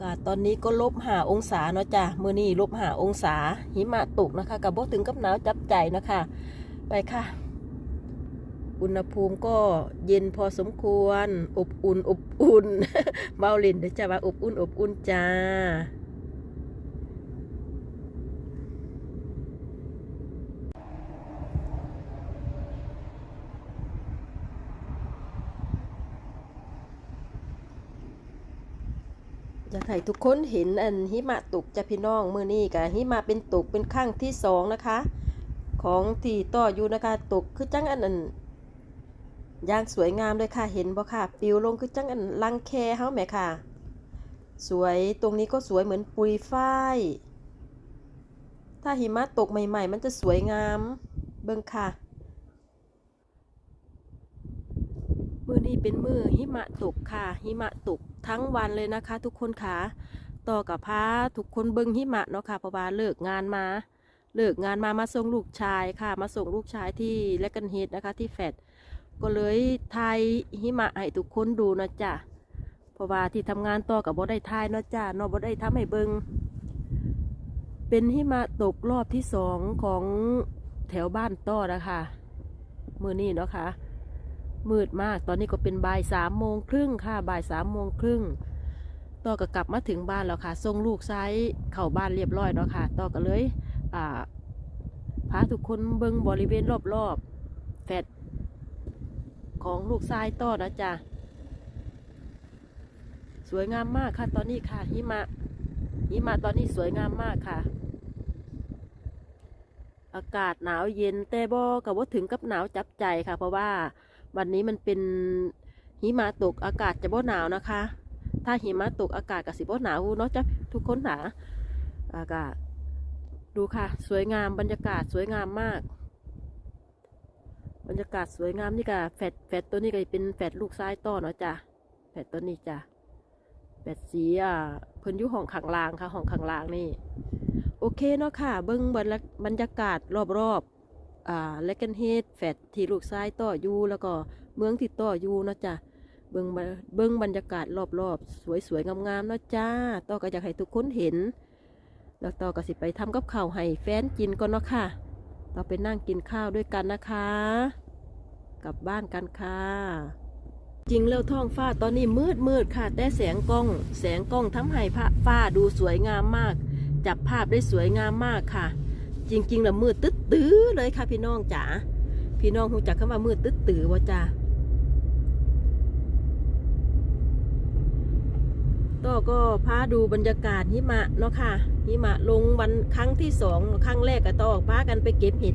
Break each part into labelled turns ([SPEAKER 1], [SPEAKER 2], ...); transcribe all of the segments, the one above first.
[SPEAKER 1] กาตอนนี้ก็ลบหาองศาเนาะจ้ะมือนี่ลบหาองศาหิมะตกนะคะกับบ่ถึงกับหนาวจับใจนะคะ ไปค่ะ อุณหภูมิก็เย็นพอสมควร อบอุ่นอบอุ่นเบาลินเดี๋ยวจะว่าอบอุ่นอบอุ่นจ้า จะให้ทุกคนเห็นอันหิมะตกจ้ะพี่น้องมือนี้กะหิมะเป็นตกเป็นครั้งที่สองนะคะ ของที่ต่ออยู่นะคะตกคือจังอันอันอย่างสวยงามเลยค่ะเห็นบ่ค่ะปิวลงคือจังอันลังแคเฮาแหมค่ะ สวยตรงนี้ก็สวยเหมือนปุยฝ้าย ถ้าหิมะตกใหม่ ๆ มันจะสวยงามเบิ่งค่ะมือนี้เป็นมือหิมะตกค่ะหิมะตก ทั้งวันเลยนะคะ ทุกคนค่ะต่อกับพาทุกคนเบิ้งหิมะเนาะค่ะเพราะว่าเลิกงานมาเลิกงานมามาส่งลูกชายค่ะ มาส่งลูกชายที่เลกันเฮดนะคะ ที่แฟดก็เลยทายหิมะให้ทุกคนดูนะจ๊ะเพราะว่าที่ทำงานต่อกับบ่ได้ทายเนาะจ้ะเนาะบ่ได้ทำให้เบิงเป็นหิมะตกรอบที่สองของแถวบ้านต่อนะคะมือนี้เนาะค่ะ มืดมาก ตอนนี้ก็เป็นบ่ายสามโมงครึ่งค่ะ บ่ายสามโมงครึ่งต่อก็กลับมาถึงบ้านแล้วค่ะส่งลูกซ้ายเข้าบ้านเรียบร้อยแล้วค่ะ ต่อก็เลยอ่าพาทุกคนเบิ่งบริเวณรอบๆแฟดของลูกซ้ายต่อนะจ๊ะสวยงามมากค่ะ ตอนนี้ค่ะหิมะหิมะตอนนี้สวยงามมากค่ะ อากาศหนาวเย็นแต่บ่กับว่าถึงกับหนาวจับใจค่ะ เพราะว่า วันนี้มันเป็นหิมะตกอากาศจะบ่หนาวนะคะ ถ้าหิมะตกอากาศกับสิบ่หนาวเนาะจ้ะทุกคนหนาอากาศ ดูค่ะ สวยงามบรรยากาศสวยงามมาก บรรยากาศสวยงามนี่ก็แฟดแฟดตัวนี้ก็เป็นแฟดลูกซ้ายต่อเนาะจ้ะแฟดตัวนี้จ้ะแฟดสีอ่าเพิ่นอยู่ห้องขังลางค่ะห้องขังลางนี่ โอเคเนาะค่ะ เบิ้งบรรยาบรรยากาศรอบๆ อ่าและกันเฮดแฟดที่ลูกซ้ายต่ออยู่แล้วก็เมืองที่ต่ออยู่นะจ้ะเบิ้งเบิ้งบรรยากาศรอบๆ สวยๆ งามๆนะจ้าต่อก็อยากให้ทุกคนเห็น แล้วต่อก็สิไปทำกับข้าวให้แฟนกินก่อนเนาะค่ะเราไปนั่งกินข้าวด้วยกันนะคะ กลับบ้านกันค่ะ จริงแล้วท้องฟ้าตอนนี้มืดมืดๆค่ะ แต่แสงกล้อง แสงกล้องทำให้พระฟ้าดูสวยงามมาก จับภาพได้สวยงามมากค่ะ จริงๆแล้วมืดตึ๊ดตื้อเลยค่ะพี่น้องจ๋าพี่น้องหูจักคำว่ามืดตึ๊ดตื้อว่าจ้าต่อก็พาดูบรรยากาศหิมะเนาะค่ะหิมะลงวันครั้งที่สองครั้งแรกก็ต่อพากันไปเก็บเห็ด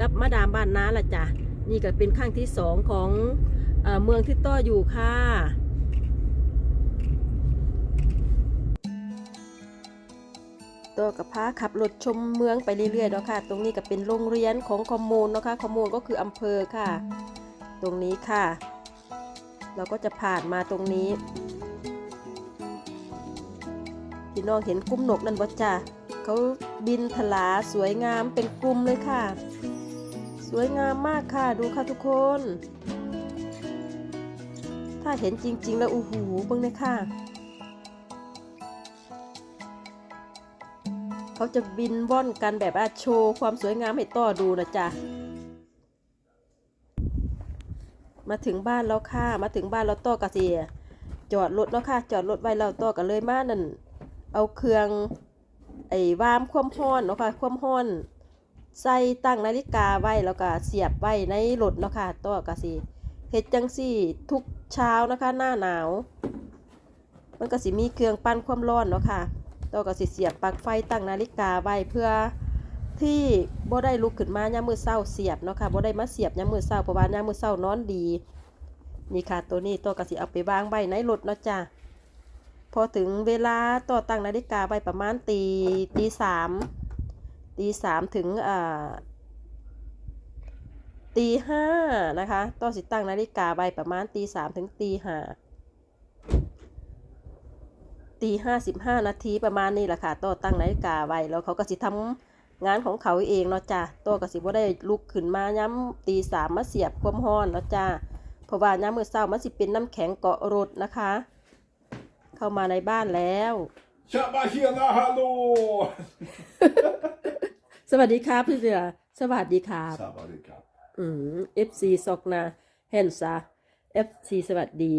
[SPEAKER 1] กับมาดามบ้านน้าละจ้ะนี่ก็เป็นครั้งที่สองของเออเมืองที่ต่ออยู่ค่ะ ตัวกับพาขับรถชมเมืองไปเรื่อยๆเนาะค่ะ ตรงนี้ก็เป็นโรงเรียนของคอมมูนเนาะค่ะคอมมูนก็คืออำเภอค่ะ ตรงนี้ค่ะ เราก็จะผ่านมาตรงนี้พี่น้องเห็นกลุ่มนกนั่นบ่จ้ะเขาบินทลาสวยงามเป็นกลุ่มเลยค่ะ สวยงามมากค่ะดูค่ะทุกคน ถ้าเห็นจริง ๆ แล้วอู้หูเบิ่งเลยค่ะ เขาจะบินว่อนกันแบบว่าโชว์ความสวยงามให้ต่อดูนะจ๊ะ มาถึงบ้านแล้วค่ะ มาถึงบ้านเราต่อกะสิจอดรถแล้วค่ะ จอดรถไว้เราต่อกันเลยมานั่น เอาเครื่องไอ้วามความร้อนเนาะค่ะ ความร้อน ใส่ตั้งนาฬิกาไว้แล้วก็เสียบไว้ในรถเนาะค่ะต่อกะสิเฮ็ดจังซี่ทุกเช้านะคะ หน้าหนาว มันก็สิมีเครื่องปั้นความร้อนเนาะค่ะ ตัวก็สิเสียบปลั๊กไฟตั้งนาฬิกาไว้เพื่อที่บ่ได้ลุกขึ้นมายามมือเช้าเสียบเนาะค่ะบ่ได้มาเสียบยามมือเช้าเพราะว่ายามมือเช้านอนดี นี่ค่ะตัวนี้ตัวก็สิเอาไปวางไว้ในรถเนาะจ้ะพอถึงเวลาต่อตั้งนาฬิกาไว้ประมาณตีตีสามตีสามถึงอ่าตีห้านะคะต่อสิตั้งนาฬิกาไว้ประมาณตีสามถึงตีห้า ตีห้าสิบห้านาทีประมาณนี้แหละค่ะโต้ตั้งนาฬิกาไว้แล้วเขาก็สิทำงานของเขาเองเนาะจ้ะโต้ก็สิบ่ได้ลุกขึ้นมาย้ำตีสามมาเสียบความร้อนเนาะจ้ะเพราะว่าย้ำมือเช้ามันสิเป็นน้ำแข็งเกาะรถนะคะ เข้ามาในบ้านแล้ว
[SPEAKER 2] Tjabba tjena hallå!
[SPEAKER 1] สวัสดีครับพี่เสือสวัสดีครับ
[SPEAKER 2] Sabarika.
[SPEAKER 1] อืม FC ซอกนาเฮนซา FC สวัสดี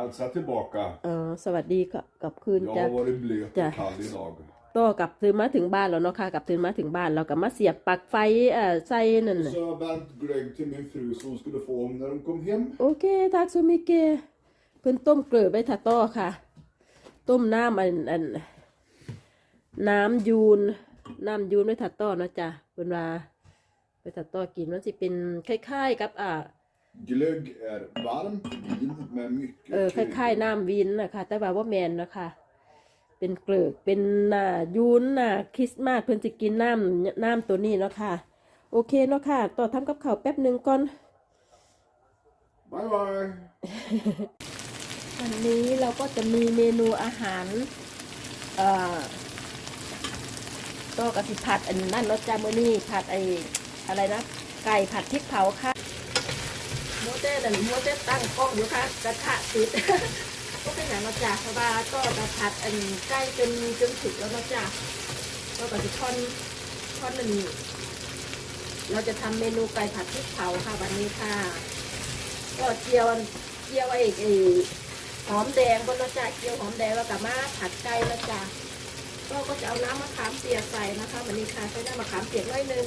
[SPEAKER 2] Hälsa tillbaka.
[SPEAKER 1] เออสวัสดีกับกับคืน
[SPEAKER 2] Jag
[SPEAKER 1] จ้ะ
[SPEAKER 2] har varit blöt
[SPEAKER 1] Ja.
[SPEAKER 2] och kall idag.
[SPEAKER 1] ก็กลับถึงมาถึงบ้านแล้วเนาะค่ะกลับถึงมาถึงบ้านเราก็มาเสียบปลั๊กไฟเอ่อใส่นั่นน่ะ
[SPEAKER 2] Så har jag vänt glögg till min fru så hon skulle få om när de kom hem.
[SPEAKER 1] โอเคทักซูมิเกะเพิ่นต้มเกลือไว้ทาต้อค่ะ ต้มน้ำอันอันน้ำยูนน้ำยูนไว้ทาต้อเนาะจ้ะเพิ่นว่าไว้ทาต้อกินมันสิเป็นคล้ายๆกับอ่า
[SPEAKER 2] Glögg är varmt vin med mycket
[SPEAKER 1] เออคล้ายๆน้ำวินนะคะแต่ว่าว่าแมนนะคะ เป็นเกลือเป็นน่ายูนน่ะคริสต์มาสเพิ่นสิกินน้ำน้ำตัวนี้เนาะค่ะ โอเคเนาะค่ะ ต่อทำกับข้าวแป๊บหนึ่งก่อน
[SPEAKER 2] Bye bye!
[SPEAKER 1] วันนี้เราก็จะมีเมนูอาหารเอ่อก็กะทิผัดอันนั่นรสจามือนี่ผัดไออะไรนะ ไก่ผัดพริกเผาค่ะโม เต้นั่นโมเต้ตั้งกล้องอยู่ค่ะกระทะติดก็เป็นอย่างเราจะเพราะว่าก็จะผัดอันใกล้จนจนสุกแล้วเนาจ้ะก็กะท่อนท่อนหนึ่งเราจะทำเมนูไก่ผัดพริกเผาค่ะวันนี้ค่ะ ก็เจียวเจียวไอ้ไอ้หอมแดงบนนะจ๊ะเจียวหอมแดงแล้วกับมาผัดไก่นะจ๊ะก็ก็จะเอาน้ำมะขามเปียกใส่นะคะวันนี้ค่ะใช้น้ำมะขามเปียกน่อยหนึง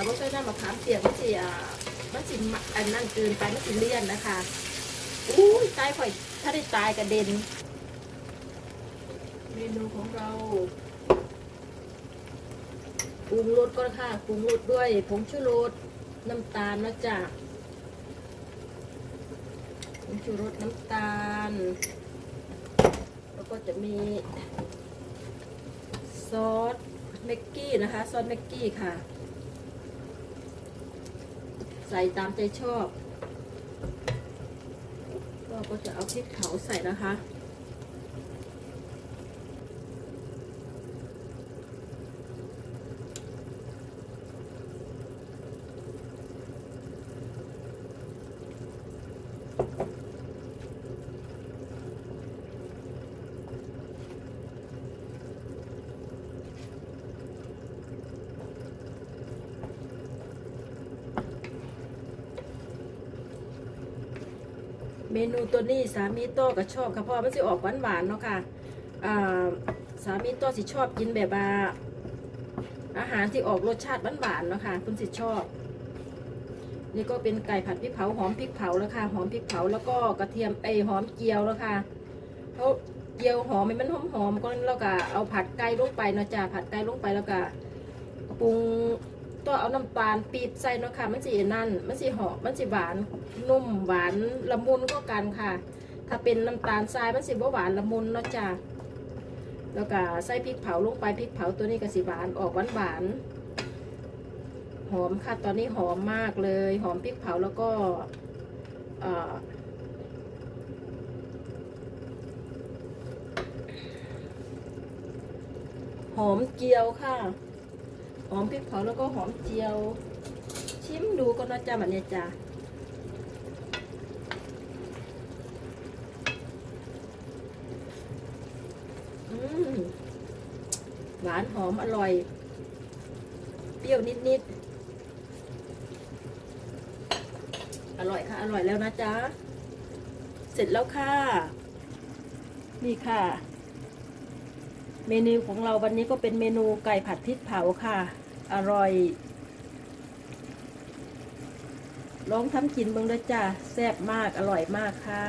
[SPEAKER 1] แต่ว่าใช้น้ำมะขามเปียกมันสิอ่ามันสิอันนั่นเกินไปมันสิเลี่ยนนะคะอู้ยตายข่อยถ้าได้ตายกระเด็น เมนูของเราปรุงรสก็ค่ะปรุงรสด้วยผงชูรสน้ำตาลนะจ๊ะผงชูรสน้ำตาล แล้วก็จะมีซอสเมกกี้นะคะ ซอสเมกกี้ค่ะ ใส่ตามใจชอบ ก็ก็จะเอาพริกเผาใส่นะคะ เมนูตัวนี้สามีโต้ก็ชอบค่ะเพราะว่ามันสิออกหวานหวานๆเนาะค่ะอ่าสามีโต้สิชอบกินแบบว่าอาหารที่ออกรสชาติหวานหวานๆเนาะค่ะคุณสิชอบ นี่ก็เป็นไก่ผัดพริกเผาหอมพริกเผาแล้วค่ะหอมพริกเผาแล้วก็กระเทียมไอหอมเจียวแล้วค่ะเขาเจียวหอมมันหอมหอมๆก็แล้วก็เอาผัดไก่ลงไปเนาะจ้าผัดไก่ลงไปแล้วก็ปรุง ตัวเอาน้ำตาลปี๊บใส่เนาะค่ะมันสินั่นมันสิหอมมันสิหวานนุ่มหวานละมุนก็กันค่ะ ถ้าเป็นน้ำตาลทรายมันสิบ่หวานละมุนเนาะจ้ะแล้วก็ใส่พริกเผาลงไปพริกเผาตัวนี้ก็สิหวานออกหวานหวานหอมค่ะตอนนี้หอมมากเลย หอมพริกเผาแล้วก็หอมเจียวค่ะ หอมพริกเผาแล้วก็หอมเจียว ชิมดูก็น่าจะแบบเนี้ยจ้ะอืมหวานหอมอร่อย เปรี้ยวนิดๆ อร่อยค่ะ อร่อยแล้วนะจ๊ะ เสร็จแล้วค่ะ นี่ค่ะ เมนูของเราวันนี้ก็เป็นเมนูไก่ผัดพริกเผาค่ะ อร่อยลองทำกินเบิ่งด้วยจ้าแซ่บมากอร่อยมากค่ะ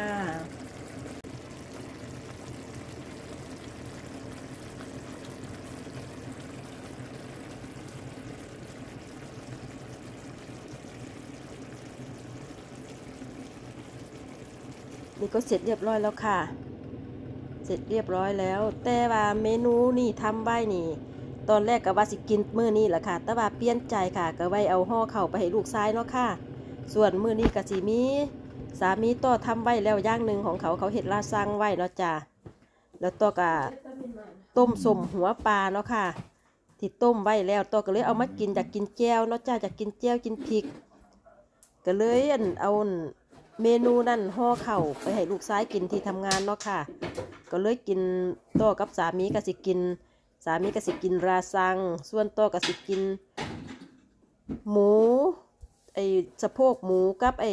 [SPEAKER 1] นี่ก็เสร็จเรียบร้อยแล้วค่ะ เสร็จเรียบร้อยแล้ว แต่ว่าเมนูนี่ทำไว้นี่ ตอนแรกก็ว่าสิกินมื้อนี้แหละค่ะ แต่ว่าเปลี่ยนใจค่ะก็ไว้เอาห่อเข้าไปให้ลูกชายเนาะค่ะ ส่วนมื้อนี้ก็สิมีสามีต่อทำไว้แล้วอย่างหนึ่งของเขาเขาเห็ดลาซังไว้เนาะจ้ะแล้วต่อก็ต้มสมหัวปลาเนาะค่ะที่ต้มไว้แล้วต่อก็เลยเอามากินอยากกินแจ่วเนาะจ้ะอยากกินแจ่วกินพริก ก็เลยอันเอาอันเมนูนั่นห่อเข่าไปให้ลูกซ้ายกินที่ทำงานเนาะค่ะ ก็เลยกินต่อกับสามีก็สิกิน สามีก็สิกินราซัง ส่วนต่อก็สิกิน หมูไอสะโพกหมูกับไอ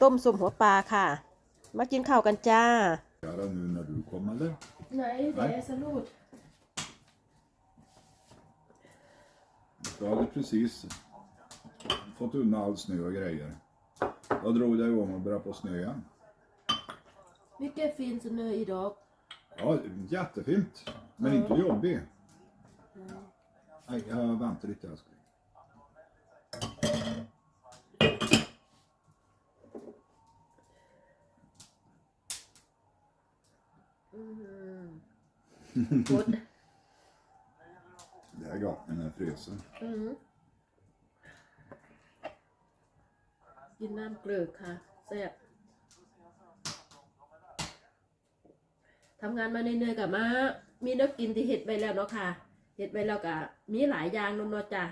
[SPEAKER 1] ต้มสมหัวปลาค่ะ มากินข้าวกันจ้า
[SPEAKER 2] Göra nu när du kom eller?
[SPEAKER 1] ไหน
[SPEAKER 2] det är
[SPEAKER 1] salut
[SPEAKER 2] Du hade precis fått undan all snö och grejer. Då drog det igång och började på snö igen.
[SPEAKER 1] Mycket fin snö idag.
[SPEAKER 2] Ja, jättefint. Men inte jobbig. Nej, jag väntar lite älskling.
[SPEAKER 1] Gott.
[SPEAKER 2] Det är gott, den är frusen.
[SPEAKER 1] กินน้ำเกลือค่ะแซ่บ ทำงานมาเหนื่อยๆกับมา มีเนื้อกินที่เห็ดไปแล้วเนาะค่ะเห็ดไปแล้วก็มีหลายอย่างเนาะจ้ะ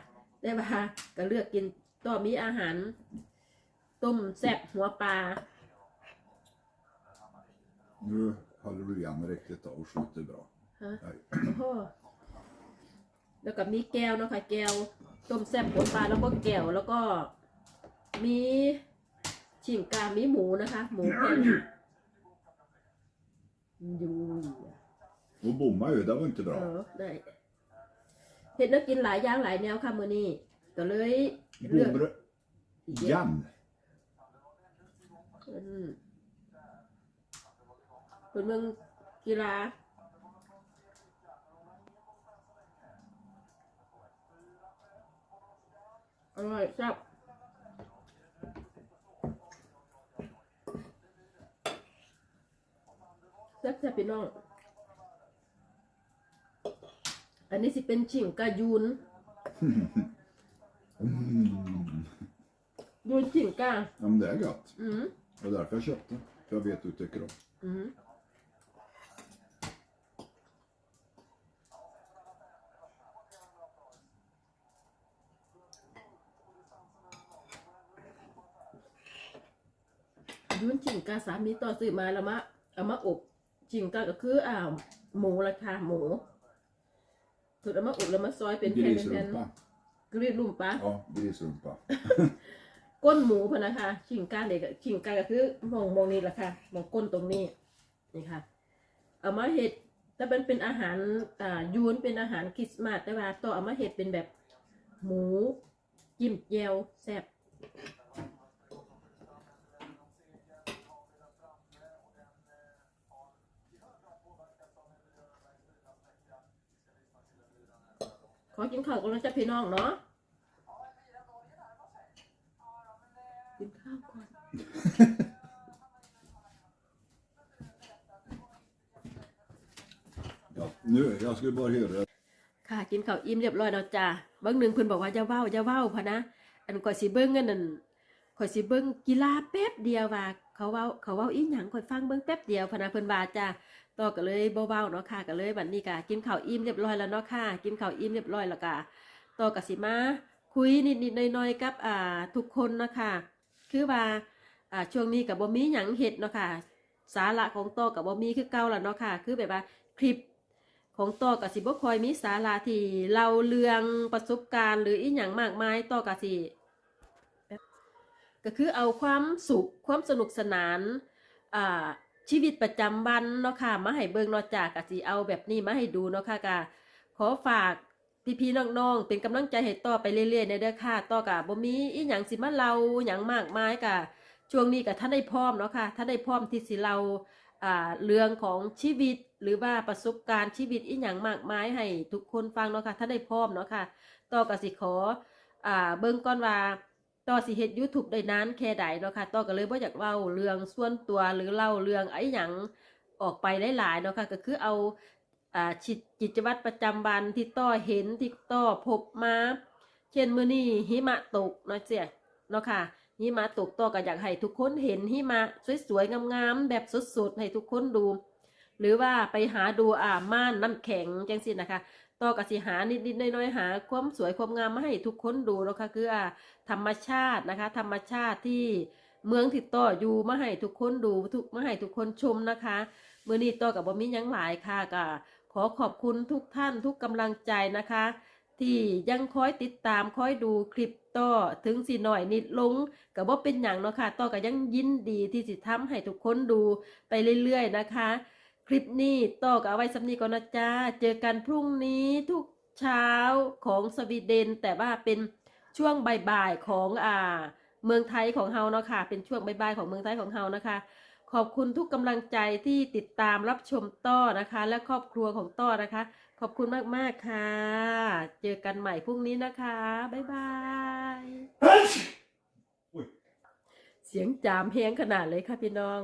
[SPEAKER 1] ได้ป่ะก็เลือกกินต่อมีอาหาร ต้มแซ่บหัวปลา
[SPEAKER 2] Nu håller du igen riktigt och skjuter bra.
[SPEAKER 1] ฮะ
[SPEAKER 2] Nej.
[SPEAKER 1] โอ้โหแล้วก็มีแก้วเนาะค่ะแก้วต้มแซ่บหัวปลาแล้วก็แก้วแล้วก็มีชิงกามีหมูนะคะ หมูแผ่น ยู
[SPEAKER 2] Och bomma ju, det var inte
[SPEAKER 1] เอ
[SPEAKER 2] bra.
[SPEAKER 1] อได้เห็ดแล้วกินหลายอย่างหลายแนวค่ะมื้อนี้ก็เลยเลือก
[SPEAKER 2] Bommer igen.
[SPEAKER 1] อืมเป็นเมืองกีฬาอร่อยแซ่บ แซ่บแซ่บพี่น้อง อันนี้สิเป็นชิงกายูน
[SPEAKER 2] Mm.
[SPEAKER 1] ยูนชิงกา
[SPEAKER 2] Ja, men det är gott.
[SPEAKER 1] อืม
[SPEAKER 2] Det var därför jag köpte. För jag vet att du tycker om.
[SPEAKER 1] อืม ยุนจิงกาสามีต่อซื้อมาแล้วมะเอามาอบ จิงกาก็คืออ่าหมูราคาหมูถูกเอามาอบแล้วมาซอยเป็นแผ่นเป็นแผ่น
[SPEAKER 2] Grisrumpa.
[SPEAKER 1] กรีดลุ่มปะ
[SPEAKER 2] Ja, grisrumpa.
[SPEAKER 1] ก้นหมูพะนะคะชิงกาเด็กชิงกาก็คือมองมองนี่แหละค่ะมองก้นตรงนี้นี่ค่ะ เอามาเห็ดแต่เป็นเป็นอาหารอ่ายูนเป็นอาหารคริสต์มาสแต่ว่าต่อเอามาเห็ดเป็นแบบหมูจิ้มแจวแซ่บ อกินข้าวกันนะจ๊ะพี่น้องเนาะกินข้าวก่อน
[SPEAKER 2] Ja, nu, jag skulle bara höra.
[SPEAKER 1] ค่ะ กินข้าวอิ่มเรียบร้อยแล้วจ้าเบิ้งหนึ่งเพิ่นบอกว่าจะเว้าจะเว้าพะนะ อันข่อยสิเบิ้งกันนั่นข่อยสิเบิ้งกีฬาแป๊บเดียวว่า เขาเว้าเขาเว้าอีหยังข่อยฟังเบิ้งแป๊บเดียวพะนะเพิ่นว่าจ้า ต่อก็เลยเว้าเนาะค่ะก็เลยบัดนี้ก็กินข้าวอิ่มเรียบร้อยแล้วเนาะค่ะ กินข้าวอิ่มเรียบร้อยแล้วก็ต่อก็สิมาคุยนิดๆน่อยๆกับอ่าทุกคนเนาะค่ะคือว่าอ่าช่วงนี้ก็บ่มีหยังเฮ็ดเนาะค่ะสาระของต่อก็บ่มีคือเก่าแล้วเนาะค่ะ คือแบบว่าคลิปของต่อกับสิบ่คอยมีสาระที่เล่าเรื่องประสบการณ์หรืออีหยังมากมายต่อกับสิก็คือเอาความสุขความสนุกสนานอ่า ชีวิตประจำวันเนาะค่ะมาให้เบิ่งเนาะจากกับสิเอาแบบนี้มาให้ดูเนาะค่ะก็ขอฝากพี่ๆน้องๆเป็นกำลังใจให้ต่อไปเรื่อยๆในเด้อค่ะต่อกับบ่มีอีหยังสิมาเล่าหยังมากมายกะช่วงนี้ก็ท่านได้พร้อมเนาะค่ะท่านได้พร้อมที่สิเล่าอ่าเรื่องของชีวิตหรือว่าประสบการณ์ชีวิตอีหยังมากมายให้ทุกคนฟังเนาะค่ะถ้านได้พร้อมเนาะค่ะต่อก็สิขออ่าเบิ่งก่อนว่า ต่อสิเฮ็ด YouTube ได้นานแค่ใดเนาะค่ะต่อก็เลยบ่อยากเล่าเรื่องส่วนตัวหรือเล่าเรื่องไอ้หยังออกไปหลายๆเนาะค่ะก็คือเอาอ่าชิกิจวัตรประจำวันที่ต่อเห็นที่ต่อพบมาเช่นมื้อนี้หิมะตกเนาะเสียเนาะค่ะหิมะตกต่อก็อยากให้ทุกคนเห็นหิมะสวยๆงามๆแบบสดๆให้ทุกคนดู หรือว่าไปหาดูอ่าม่านน้ำแข็งจังสินะคะต่อกับสิหานิดๆน้อยๆหา ความสวยความงามมาให้ทุกคนดูแล้วค่ะคืออ่าธรรมชาตินะคะ ธรรมชาติที่เมืองติดต่ออยู่มาให้ทุกคนดูทุกมาให้ทุกคนชมนะคะเมื่อนี้ต่อกับบ่มีหยังหลายค่ะก็ขอขอบคุณทุกท่านทุกกำลังใจนะคะ ที่ยังคอยติดตามคอยดูคลิปต่อถึงสิหน่อยนิดลงกับว่าเป็นอย่างเนาะค่ะต่อก็ยังยินดีที่จะทำให้ทุกคนดูไปเรื่อยๆนะคะ ลิปนี้ต่อก็เอาไว้สำนีก่อนนะจ้าเจอกันพรุ่งนี้ทุกเช้าของสวีเดน แต่ว่าเป็นช่วงบ่ายๆของอ่า เมืองไทยของเฮาเนาะค่ะ เป็นช่วงบ่ายๆของเมืองไทยของเฮานะคะ ขอบคุณทุกกำลังใจที่ติดตามรับชมต้อนะคะ และครอบครัวของต้อนะคะ ขอบคุณมากๆค่ะ เจอกันใหม่พรุ่งนี้นะคะ บ๊ายบาย
[SPEAKER 2] Oj.
[SPEAKER 1] เสียงจามแฮงขนาดเลยค่ะพี่น้อง